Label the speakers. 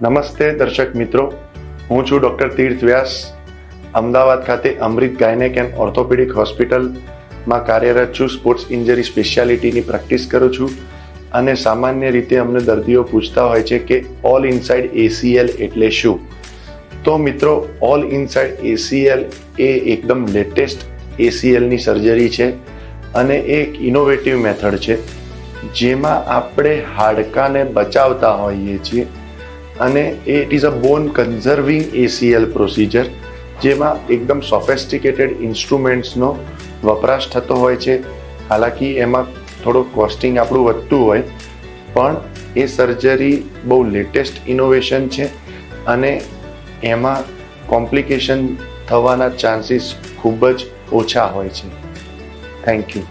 Speaker 1: નમસ્તે દર્શક મિત્રો. હું છું ડૉક્ટર તીર્થ વ્યાસ, અમદાવાદ ખાતે અમૃત ગાયનેક એન્ડ ઓર્થોપેડિક હોસ્પિટલમાં કાર્યરત છું. સ્પોર્ટ્સ ઇન્જરી સ્પેશિયાલિટીની પ્રેક્ટિસ કરું છું અને સામાન્ય રીતે અમને દર્દીઓ પૂછતા હોય છે કે ઓલ ઇનસાઇડ એસીએલ એટલે શું? તો મિત્રો, ઓલ ઇનસાઇડ એસીએલ એ એકદમ લેટેસ્ટ એસીએલની સર્જરી છે અને એક ઇનોવેટિવ મેથડ છે જેમાં આપણે હાડકાને બચાવતા હોઈએ છીએ. અને it is a bone conserving ACL procedure જેમાં એકદમ સોફેસ્ટિકેટેડ ઇન્સ્ટ્રુમેન્ટ્સનો વપરાશ થતો હોય છે. હાલાકી એમાં થોડું કોસ્ટિંગ આપણું વધતું હોય, પણ એ સર્જરી બહુ લેટેસ્ટ ઇનોવેશન છે અને એમાં કોમ્પ્લિકેશન થવાના ચાન્સીસ ખૂબ જ ઓછા હોય છે. Thank you